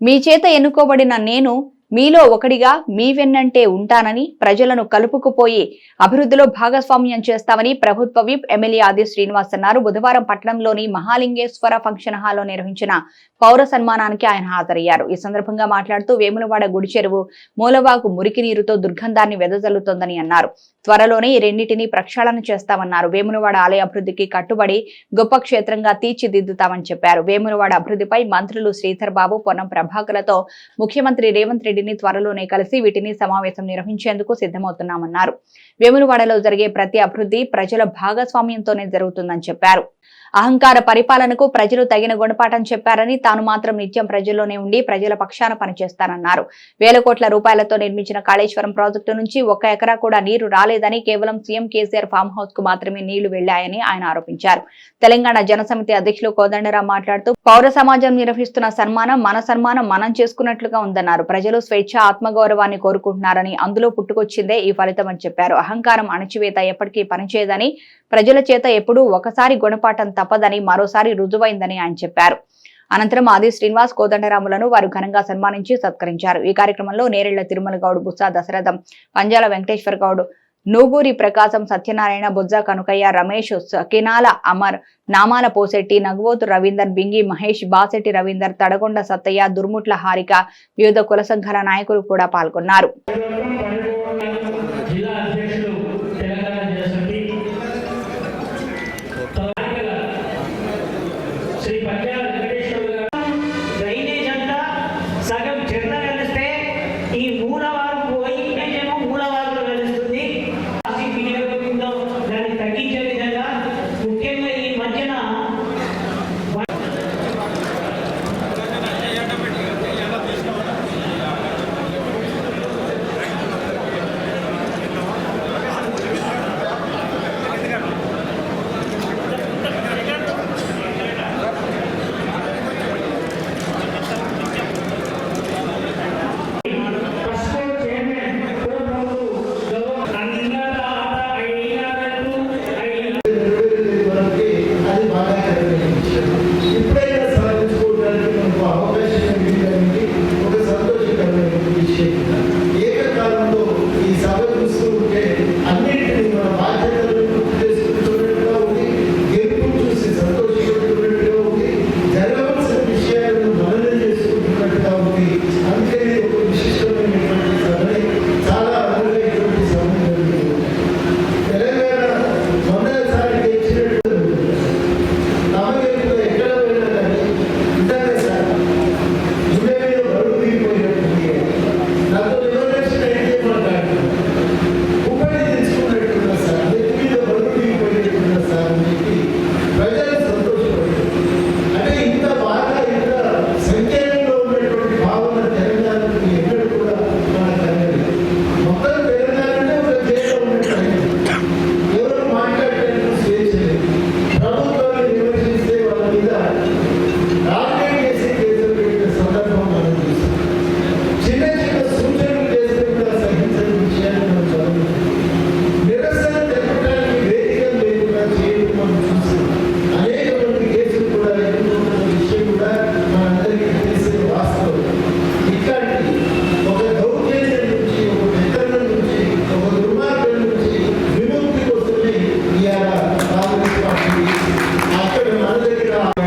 మీ చేత ఎన్నుకోబడిన నేను మీలో ఒకడిగా మీ వెన్నంటే ఉంటానని ప్రజలను కలుపుకుపోయి అభివృద్ధిలో భాగస్వామ్యం చేస్తామని ప్రభుత్వ విప్ ఎమ్మెల్యే ఆది శ్రీనివాస్ అన్నారు. బుధవారం పట్టణంలోని మహాలింగేశ్వర ఫంక్షన్ హాల్లో నిర్వహించిన పౌర సన్మానానికి ఆయన హాజరయ్యారు. ఈ సందర్భంగా మాట్లాడుతూ వేములవాడ గుడి చెరువు మూలవాకు మురికి నీరుతో దుర్గంధాన్ని వెదజల్లుతోందని అన్నారు. త్వరలోనే ఈ రెండింటినీ ప్రక్షాళన చేస్తామన్నారు. వేములవాడ ఆలయ అభివృద్ధికి కట్టుబడి గొప్ప క్షేత్రంగా తీర్చిదిద్దుతామని చెప్పారు. వేములవాడ అభివృద్ధిపై మంత్రులు శ్రీధర్ బాబు పొన్నం ప్రభాకర్లతో ముఖ్యమంత్రి రేవంత్ రెడ్డి వీటిని త్వరలోనే కలిసి వీటిని సమావేశం నిర్వహించేందుకు సిద్ధమవుతున్నామన్నారు. వేములవాడలో జరిగే ప్రతి అభివృద్ధి ప్రజల భాగస్వామ్యంతోనే జరుగుతుందని చెప్పారు. అహంకార పరిపాలనకు ప్రజలు తగిన గుణపాఠం చెప్పారని తాను మాత్రం నిత్యం ప్రజల్లోనే ఉండి ప్రజల పక్షాన పనిచేస్తానన్నారు. వేల కోట్ల రూపాయలతో నిర్మించిన కాళేశ్వరం ప్రాజెక్టు నుంచి ఒక్క ఎకరా కూడా నీరు రాలేదని కేవలం సీఎం కేసీఆర్ ఫామ్ హౌస్కు మాత్రమే నీళ్ళు వెళ్ళాయని ఆయన ఆరోపించారు. తెలంగాణ జనసమితి అధ్యక్షులు కోదండరాం మాట్లాడుతూ పౌర సమాజం నిర్వహిస్తున్న సన్మానం మన సన్మానం మనం చేసుకున్నట్లుగా ఉందన్నారు. ప్రజలు స్వేచ్ఛ ఆత్మగౌరవాన్ని కోరుకుంటున్నారని అందులో పుట్టుకొచ్చిందే ఈ ఫలితం అని చెప్పారు. అహంకారం అణచివేత ఎప్పటికీ పనిచేయదని ప్రజల చేత ఎప్పుడూ ఒకసారి గుణపాఠం తప్పదని మరోసారి రుజువైందని ఆయన చెప్పారు. అనంతరం ఆది శ్రీనివాస్ కోదండరాములను వారు ఘనంగా సన్మానించి సత్కరించారు. ఈ కార్యక్రమంలో నేరెళ్ళ తిరుమల గౌడ్ బుస్సా దశరథం పంజాల వెంకటేశ్వర గౌడ్ నూగూరి ప్రకాశం సత్యనారాయణ బుజ్జ కనుకయ్య రమేష్ సకినాల అమర్ నామాల పోసెట్టి నగవోతు రవీందర్ బింగి మహేష్ బాసెట్టి రవీందర్ తడగొండ సత్తయ్య దుర్ముట్ల హారిక వివిధ కుల సంఘాల నాయకులు కూడా పాల్గొన్నారు. 제가